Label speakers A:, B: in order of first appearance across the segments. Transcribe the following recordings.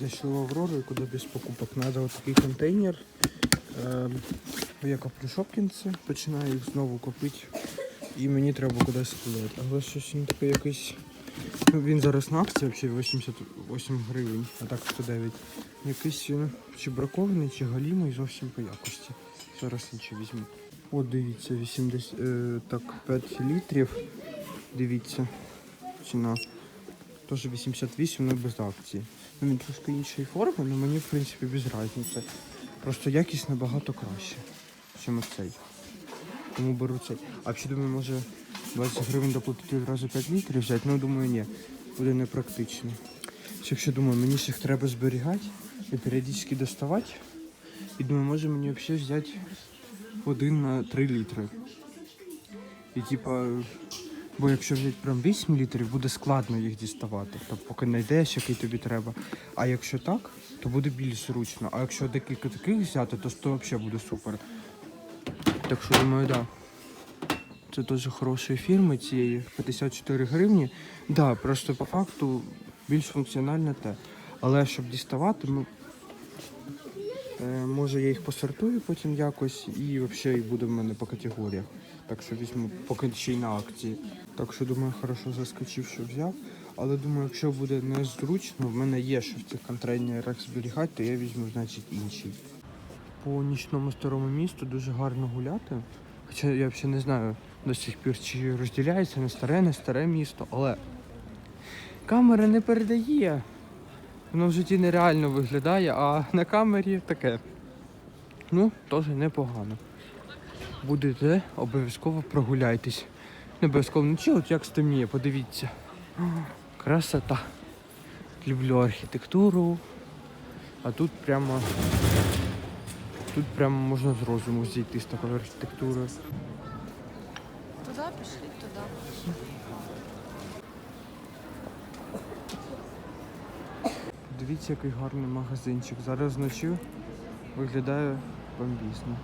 A: Зайшли в Аврору і куди без покупок. Надо отакий контейнер. Ем, я коплю шопкінси, починаю їх знову купити. І мені треба кудись складати. Але щось він такий якийсь. Ну, він зараз на акції взагалі 88 гривень, а так 109. Якийсь чи бракований, чи галімий зовсім по якості. Зараз інший візьму. От дивіться, 80, е, так, 5 літрів. Дивіться, ціна. Теж 88, але без акції. Він трошки іншої форми, але мені в принципі без різниці. Просто якість набагато краще, ніж цей. Тому беру цей. А ще думаю, може 20 гривень доплатити одразу 5 літрів взяти, ну думаю, ні, буде непрактично. Якщо думаю, мені їх треба зберігати і періодично доставати. І думаю, може мені взагалі взяти один на 3 літри. І типа, бо якщо взяти прям 8 літрів, буде складно їх діставати. Тобто поки знайдеш, який тобі треба. А якщо так, то буде більш зручно. А якщо декілька таких взяти, то 100 взагалі буде супер. Так що думаю, так. Да. Це дуже хорошої фірми цієї 54 гривні. Да, просто по факту більш функціональне те. Але щоб діставати, ну, е, може я їх посортую потім якось і взагалі буде в мене по категоріях. Так що візьму поки ще й на акції. Так що думаю, хорошо заскочив, що взяв. Але думаю, якщо буде незручно, в мене є що в цих контейнерах зберігати, то я візьму, значить, інший. По нічному старому місту дуже гарно гуляти. Хоча я взагалі не знаю до сих пір, чи розділяється на старе, не старе місто, але камера не передає. Воно в житті нереально виглядає, а на камері таке. Ну, теж непогано. Будете, обов'язково прогуляйтесь. Не обов'язково вночі, от як стемніє, подивіться. Красота. Люблю архітектуру. А тут прямо. Тут прямо можна з розуму зійти з такою архітектурою.
B: Туди пішли, туди.
A: Дивіться, який гарний магазинчик. Зараз вночі виглядає бомбісно.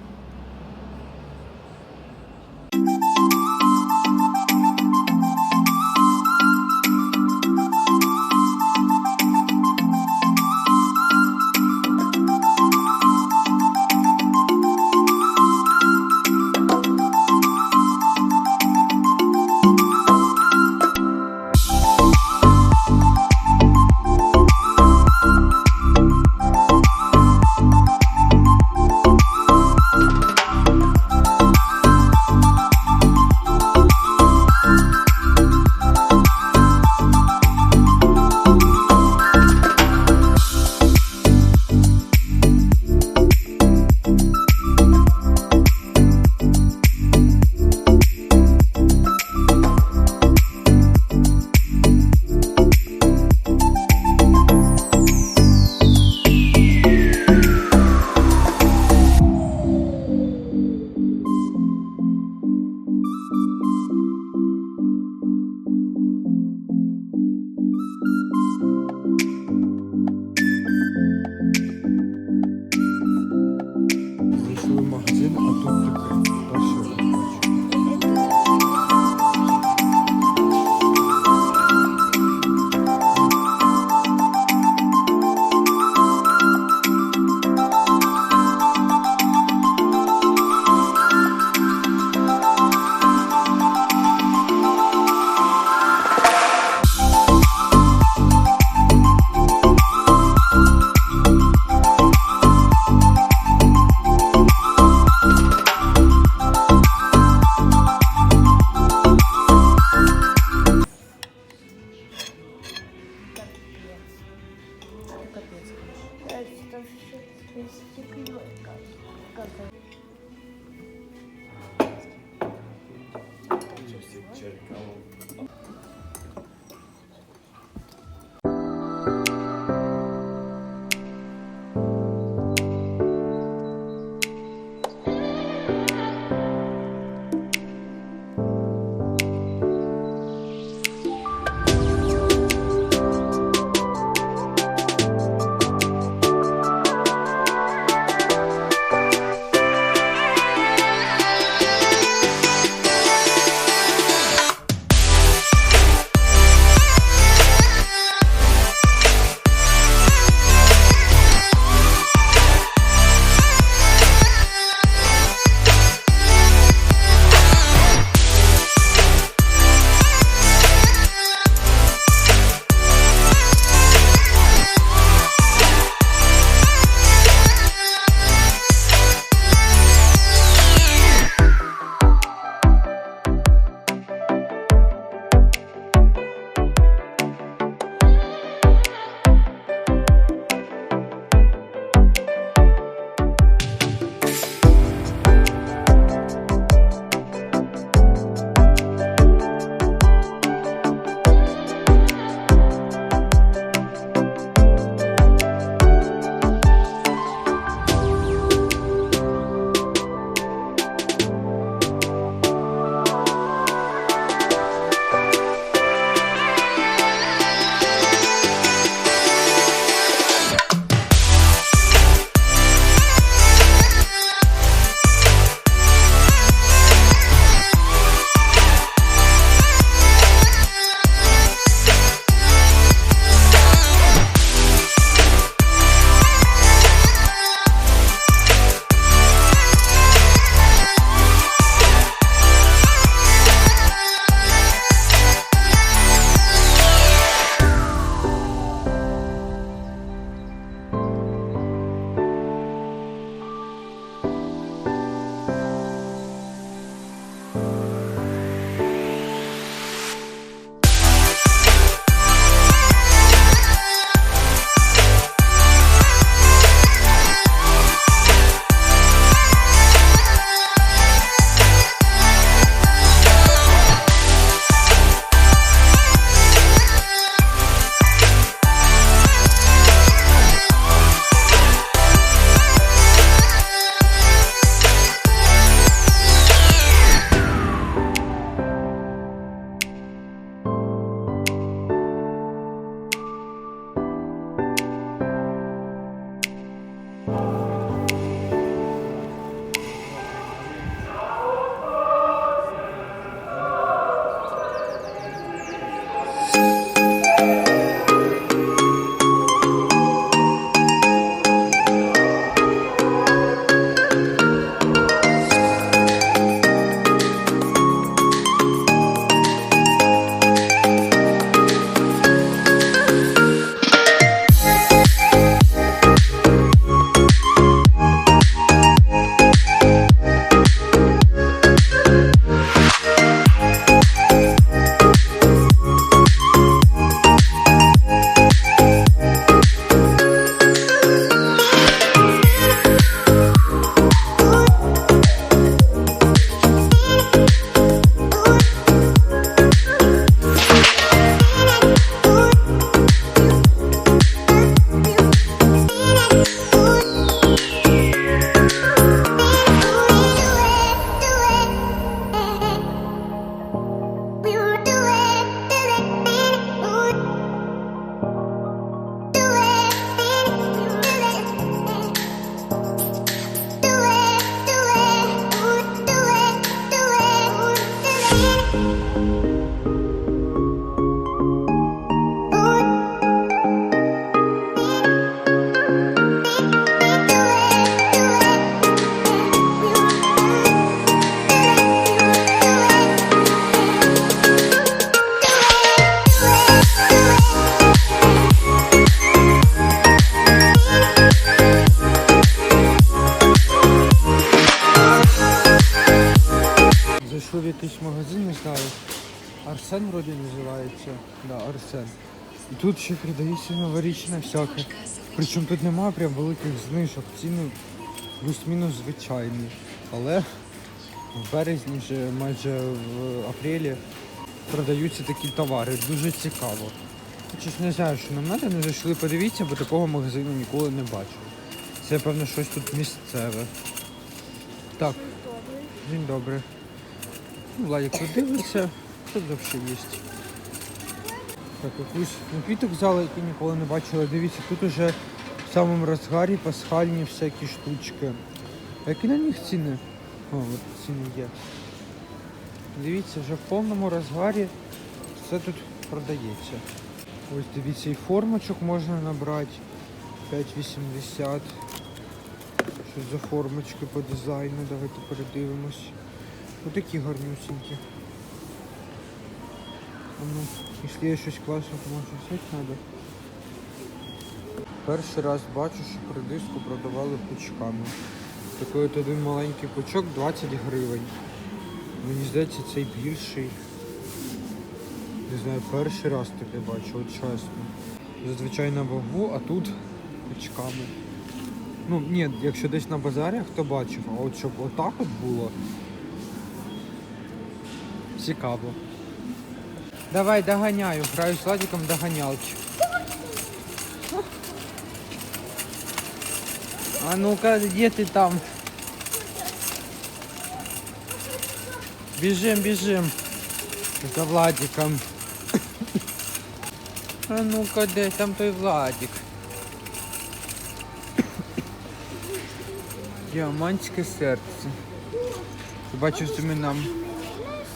A: うん。Називається. Да, Арсен. І тут ще продаються новорічне всяке. Причому тут немає прям великих знижок. Ціни плюс-мінус звичайні. Але в березні вже майже в апрелі продаються такі товари. Дуже цікаво. Ж не знаю, що нам треба, не зайшли подивіться, бо такого магазину ніколи не бачив. Це, певно, щось тут місцеве. Так, день добрий. Ну, Владик тут дивиться, тут взагалі є. Так, якусь напіток взяли, який ніколи не бачила. Дивіться, тут уже в самому розгарі пасхальні всякі штучки. Які на них ціни? О, от ціни є. Дивіться, вже в повному розгарі все тут продається. Ось дивіться, і формочок можна набрати. 5,80. Що за формочки по дизайну, давайте передивимось. Отакі гарнюсінькі. Ну, якщо є щось класне, то може взяти треба. Перший раз бачу, що при диску продавали пучками. Такий от один маленький пучок 20 гривень. Мені здається, цей більший. Не знаю, перший раз таке бачу, от чесно. Зазвичай на вагу, а тут пучками. Ну, ні, якщо десь на базарі хто бачив, а от щоб отак от було. Цікаво. Давай доганяю, граю з Владиком доганялки. А ну-ка, где ты там? Бежим, бежим. За Владиком. А ну-ка, де там той Владик? Діамантське серце. Ти бачив з іменам?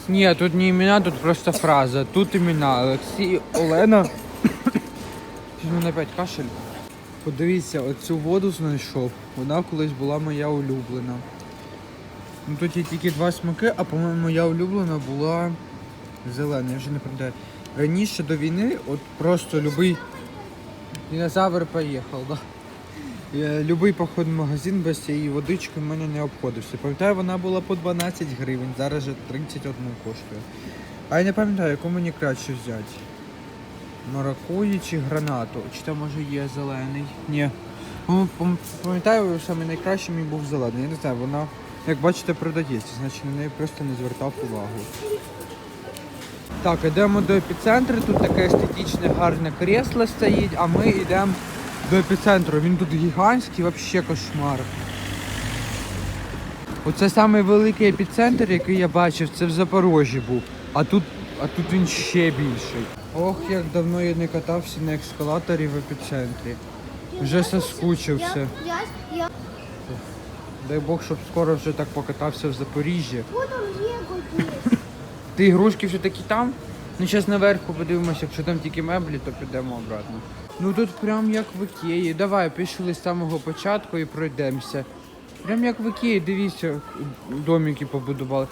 A: Ні, тут не імена, тут просто фраза. Тут імена. Олексій, Олена. Щось мене опять кашель. Подивіться, оцю воду знайшов. Вона колись була моя улюблена. Ну тут є тільки два смаки, а по-моєму моя улюблена була зелена, я вже не пам'ятаю. Раніше до війни от просто любий динозавр поїхав, да. Е, Любий поход в магазин без цієї водички в мене не обходився. Пам'ятаю, вона була по 12 гривень, зараз же 31 коштує. А я не пам'ятаю, яку мені краще взяти. Маракуї чи гранату? Чи там може є зелений? Ні. Ну, пам- Пам'ятаю, саме найкраще мій був зелений. Я не знаю, вона, як бачите, продається, значить на неї просто не звертав увагу. Так, йдемо до епіцентру. Тут таке естетичне гарне кресло стоїть, а ми йдемо до епіцентру. Він тут гігантський, взагалі кошмар. Оце самий великий епіцентр, який я бачив, це в Запорожжі був. А тут, а тут він ще більший. Ох, як давно я не катався на ескалаторі в епіцентрі. Вже соскучився. Дай Бог, щоб скоро вже так покатався в Запоріжжі. Ти ігрушки все таки там? Ну зараз наверху подивимося, якщо там тільки меблі, то підемо обратно. Ну тут прям як в Ікеї. Давай пішли з самого початку і пройдемося. Прям як в Ікеї, дивіться, домики побудували.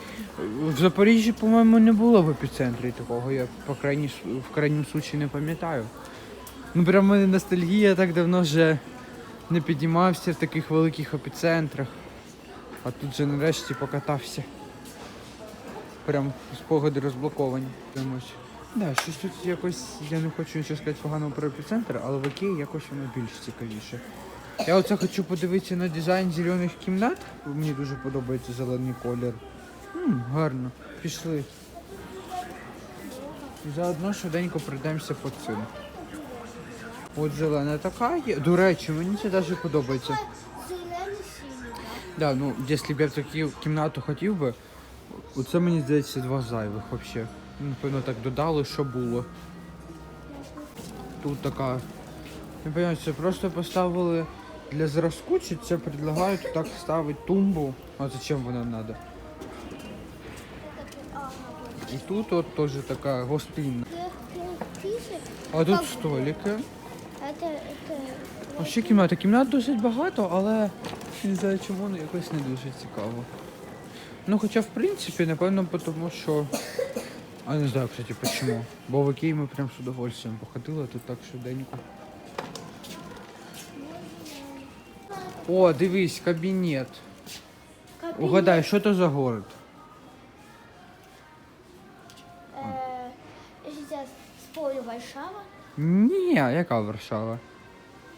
A: В Запоріжжі, по-моєму, не було в епіцентрі такого, я по крайній, с- в крайньому случаї не пам'ятаю. Ну прям в мене ностальгія так давно вже не піднімався в таких великих епіцентрах. А тут же нарешті покатався. Прям спогади розблоковані. Да, щось тут якось, я не хочу нічого сказати поганого про епіцентр, але в Ікеї якось воно більш цікавіше. Я оце хочу подивитися на дизайн зелених кімнат. Мені дуже подобається зелений колір. М, гарно. Пішли. І заодно швиденько пройдемося по цим. От зелена така є. До речі, мені це навіть подобається.
C: Зелений синій.
A: Да, ну, якщо б я в таку кімнату хотів би, оце мені здається два зайвих взагалі. Напевно, так додали, що було. Тут така. Не пам'ятаю, це просто поставили для зразку, чи це предлагають так ставити тумбу. А зачем вона треба? І тут от теж така гостинна. А тут столики. А ще кімната. Кімнат досить багато, але не знаю чому, ну якось не дуже цікаво. Ну хоча в принципі, напевно, тому що... А не знаю, кстати, почему. Бо в окей ми прям з удовольствием походили, тут так швиденько. О, дивись, кабінет.
C: кабінет.
A: Угадай, що то за город? Е, зараз Варшава. Ні, яка Варшава?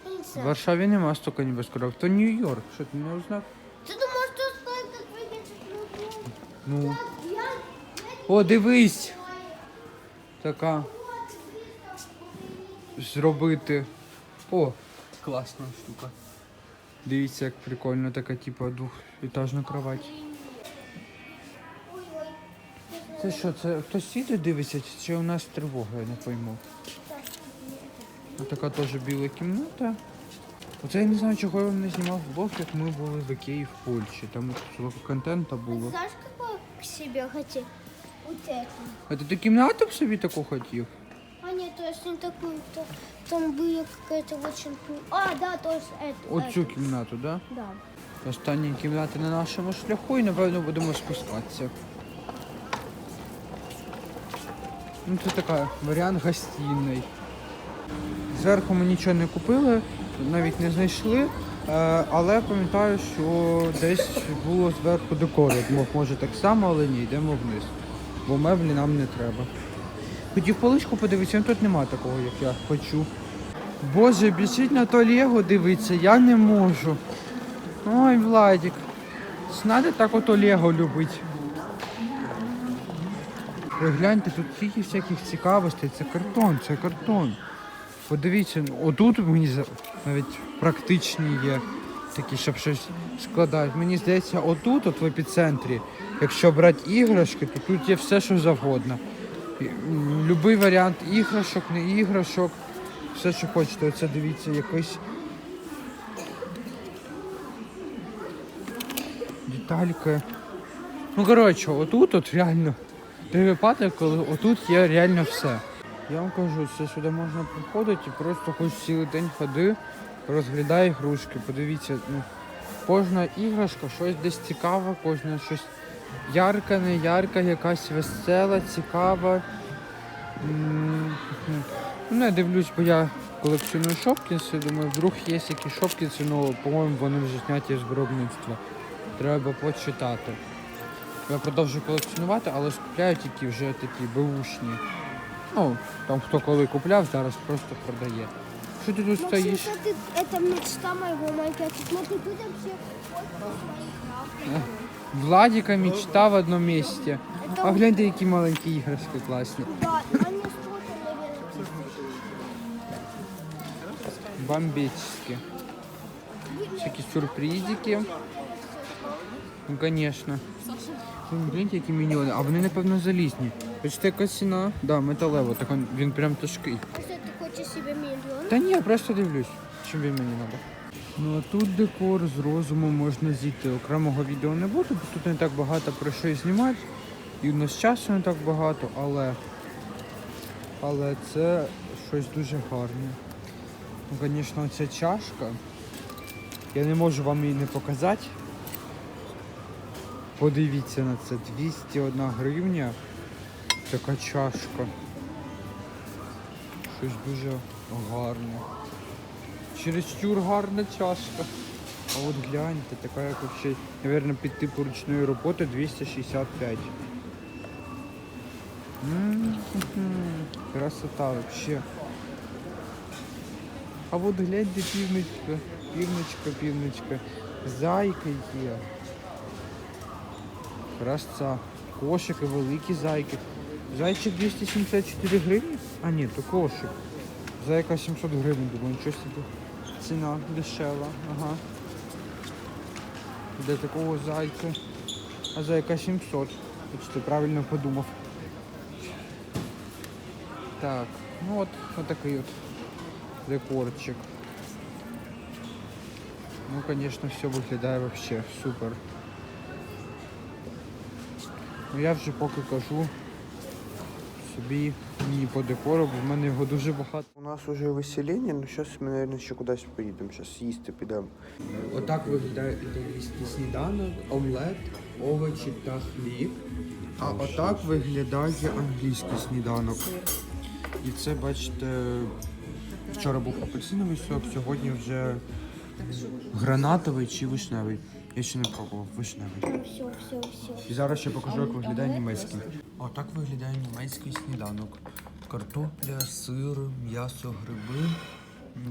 C: Ну,
A: в Варшаві нема стільки небоскребів. То Нью-Йорк, що ти не узнав?
C: Ти думав,
A: Ну. О, дивись! Така. Зробити. О, класна штука. Дивіться, як прикольно, така, типу, двохетажна кровать. Це що, це хтось сіде дивиться, чи у нас тривога, я не пойму. Ось така теж біла кімната. Оце я не знаю, чого я вам не знімав влог, як ми були в Ікеї в Польщі. Там контенту було
C: Знаешь, какой к себе хотел? Вот это.
A: А ти ту кімнату б собі таку хотів?
C: А нет, то есть не такую, то там была какая-то очень... кру- А, да, то есть это.
A: Оцю
C: это.
A: кімнату, так? Да?
C: Да.
A: Останні кімнати на нашому шляху і напевно будемо спускатися. Ну, це така варіант гостінний. Зверху ми нічого не купили, навіть не знайшли, е, але пам'ятаю, що десь було зверху декор. Думав, може так само, але ні, йдемо вниз. Бо меблі нам не треба. Хотів поличку подивитися, тут нема такого, як я хочу. Боже, біжить на то Лего дивиться, я не можу. Ой, Владик. Надо так ото Лего любить. Ви гляньте, тут стільки всяких цікавостей. Це картон, це картон. Подивіться, отут мені навіть практичні є такі, щоб щось складають. Мені здається, отут, от в епіцентрі, якщо брати іграшки, то тут є все, що завгодно. Любий варіант іграшок, не іграшок, все, що хочете. Оце дивіться, якийсь детальки. Ну, коротше, отут от реально той випадок, коли отут є реально все. Я вам кажу, це сюди можна приходити і просто хоч цілий день ходи, розглядай ігрушки. Подивіться, ну, кожна іграшка щось десь цікаве, кожна щось ярка, не ярка, якась весела, цікава. М, Ну, я дивлюсь, бо я колекціоную шопкінси, думаю, вдруг є які шопкінси, ну, по-моєму, вони вже зняті з виробництва. Треба почитати. Я продовжую колекціонувати, але скупляю тільки вже такі беушні. Ну, там хто коли купляв, зараз просто продає. Що ти тут
C: Максим,
A: стоїш?
C: это, это мечта моего Майнкрафта. Смотри, тут вообще вот Майнкрафт.
A: Владіка мечта в одному місці.
C: Это
A: А гляньте, які маленькі іграшки класні.
C: Да, они стоят, наверное,
A: Бомбечки. Всякі сюрпризики. Ну, звісно. Ну, Гляньте, які міньйони. А вони, напевно, залізні. Бачите, яка ціна? Да, металево, так він, він прям тяжкий.
C: Что ты хочешь себе миллион?
A: Та ні, я просто дивлюсь, чим він мені треба. Ну а тут декор з розуму можна зійти. Окремого відео не буде, бо тут не так багато про що і знімати. І в нас часу не так багато, але, але це щось дуже гарне. Ну, звісно, ця чашка. Я не можу вам її не показати. Подивіться на це. 201 гривня. Така чашка. Щось дуже гарне. Чересчур гарна чашка. А от гляньте, така як вообще, наверное, під типу ручної роботи 265. М, Красота вообще. А от гляньте півничка, півничка, півничка. Зайка є. Красца. Кошики, великі зайки. Зайчик 274 гривні? А ні, то кошик. Зайка 700 гривень, думаю, нічого собі. Ціна дешева, ага. Для такого зайка. А зайка 700. Бачите, правильно подумав. Так, ну от, от такий от декорчик. Ну, конечно, все виглядає вообще супер. Ну я вже поки кажу собі ні по декору, бо в мене його дуже багато. У нас вже веселення, ну зараз ми, мабуть, ще кудись поїдемо, зараз їсти підемо. Отак виглядає італійський сніданок, омлет, овочі та хліб. А отак виглядає англійський сніданок. І це, бачите, вчора був апельсиновий сок, сьогодні вже гранатовий чи вишневий. Я ще не пробував вишневий.
C: Все, все, все.
A: І зараз ще покажу, як виглядає німецький. Отак виглядає німецький сніданок. картопля, сир, м'ясо, гриби,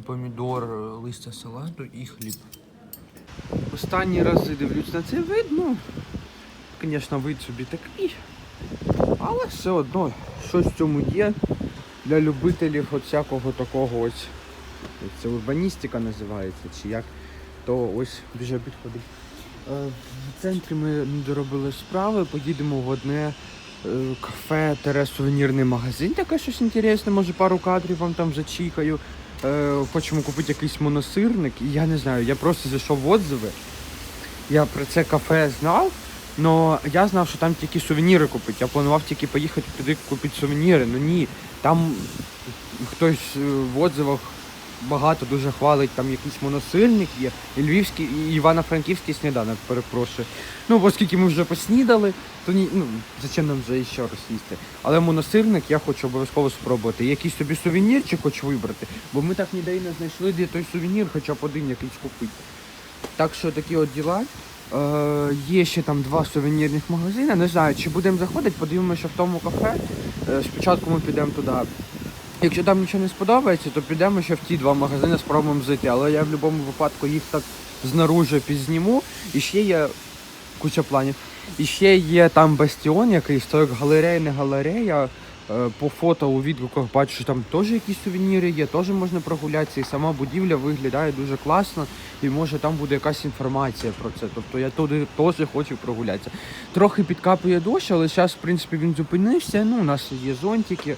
A: помідор, листя салату і хліб. Останні рази дивлюсь на цей вид, ну, звісно, вид собі такий. Але все одно щось в цьому є для любителів от всякого такого ось. Це урбаністика називається, чи як, то ось дуже підходить. Е, В центрі ми доробили справи, поїдемо в одне е, кафе тере сувенірний магазин, таке щось інтересне, може пару кадрів вам там зачікаю. Е, Хочемо купити якийсь моносирник, я не знаю, я просто зайшов в отзиви. Я про це кафе знав, але я знав, що там тільки сувеніри купити. Я планував тільки поїхати туди купити сувеніри. Ну ні, там хтось в отзивах багато дуже хвалить, там якийсь моносильник є, і львівський, і івано-франківський сніданок, перепрошую. Ну, оскільки ми вже поснідали, то ні, ну, зачем нам вже ще раз їсти. Але моносирник я хочу обов'язково спробувати. Якийсь собі сувенірчик хочу вибрати, бо ми так ніде і не знайшли, де той сувенір, хоча б один якийсь купити. Так що такі от діла. Е, є ще там два сувенірних магазини. Не знаю, чи будемо заходити, подивимося в тому кафе. Е, спочатку ми підемо туди. Якщо там нічого не сподобається, то підемо ще в ті два магазини, спробуємо зайти. Але я в будь-якому випадку їх так знаружи пізніму. І ще є куча планів. І ще є там бастіон якийсь, то як галерея, не галерея. Е, По фото у відгуках бачу, що там теж якісь сувеніри є, теж можна прогулятися. І сама будівля виглядає дуже класно. І може там буде якась інформація про це. Тобто я туди теж хочу прогулятися. Трохи підкапує дощ, але зараз, в принципі, він зупинився. Ну, у нас є зонтики,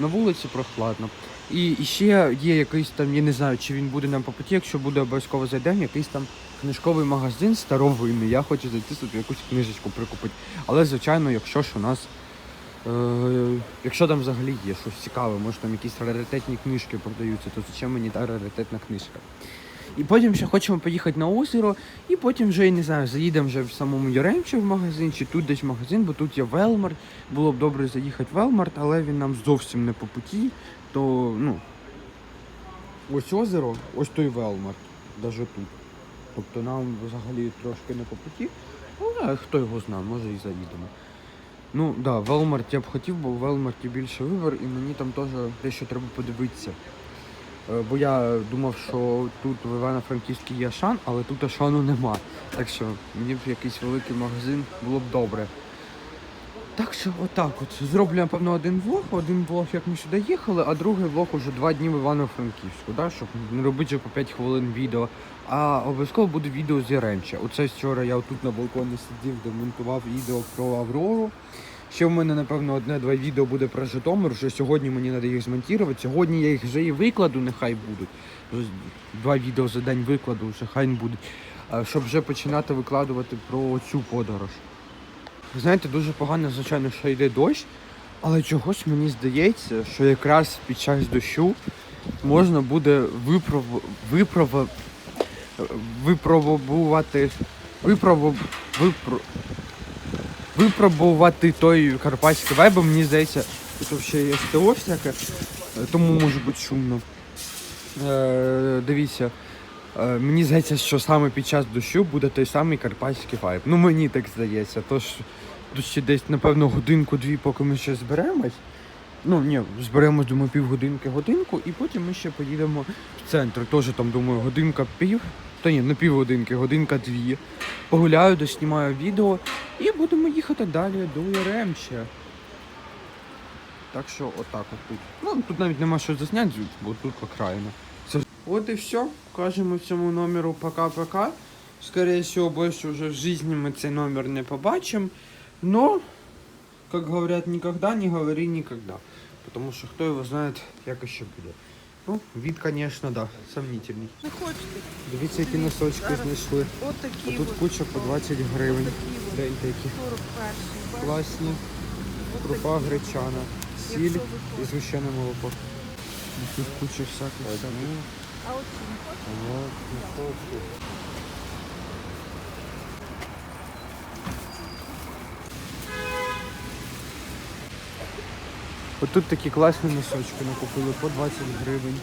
A: на вулиці прохладно. І, ще є якийсь там, я не знаю, чи він буде нам по путі, якщо буде обов'язково зайдемо, якийсь там книжковий магазин старовинний. Я хочу зайти собі якусь книжечку прикупити. Але, звичайно, якщо ж у нас. Е, якщо там взагалі є щось цікаве, може там якісь раритетні книжки продаються, то зачем мені та раритетна книжка? І потім ще хочемо поїхати на озеро, і потім вже, я не знаю, заїдемо вже в самому Яремче в магазин, чи тут десь магазин, бо тут є Велмарт. Було б добре заїхати в Велмарт, але він нам зовсім не по путі. То, ну, ось озеро, ось той Велмарт, навіть тут. Тобто нам взагалі трошки не по путі, але хто його знає, може і заїдемо. Ну так, да, Велмарт я б хотів, бо в Велмарті більше вибір і мені там теж дещо треба подивитися. Е, Бо я думав, що тут в Івано-Франківській є Ашан, але тут Ашану нема. Так що мені б якийсь великий магазин було б добре. Так що отак от. Зроблю, напевно, один влог, один влог, як ми сюди їхали, а другий влог уже два дні в Івано-Франківську, да? щоб не робити вже по 5 хвилин відео. А обов'язково буде відео з Яремча. Оце вчора я тут на балконі сидів, демонтував відео про Аврору. Ще в мене, напевно, одне-два відео буде про Житомир. Вже сьогодні мені треба їх змонтувати. Сьогодні я їх вже і викладу, нехай будуть. Два відео за день викладу, вже хай не будуть. Щоб вже починати викладувати про цю подорож. Знаєте, дуже погано, звичайно, що йде дощ, але чогось мені здається, що якраз під час дощу можна буде випров... випров... випробувати випробу... випро... випробувати той карпатський вайб, мені здається, тут ще є СТО всяке, е, тому може бути шумно. Е, дивіться. Е, Мені здається, що саме під час дощу буде той самий карпатський вайб. Ну мені так здається. Тож ще десь, напевно, годинку-дві, поки ми ще зберемось. Ну ні, зберемось, думаю, півгодинки, годинку, і потім ми ще поїдемо в центр. Теж там, думаю, годинка пів. Та ні, не півгодинки, годинка дві. Погуляю, доснімаю відео і будемо їхати далі до Яремче. Так що отак от тут. Ну, тут навіть нема що засняти, бо тут окраїна. Це... От і все. Кажемо цьому номеру пока-пока. Скорее всего, больше уже в жизни мы цей номер не побачим. Но, как говорят, никогда не говори никогда. Потому что кто его знает, як ще буде. Ну, вид, конечно, да, сомнительний.
B: Не хочете?
A: Дивіться, які носочки знайшли.
B: От
A: А тут куча по 20 гривень.
B: Такі от. 41
A: Класні. Крупа гречана, сіль і звичайне молоко. І Тут куча всяких самих.
B: А от не
A: хочу. Отут такі класні носочки накупили по 20 гривень.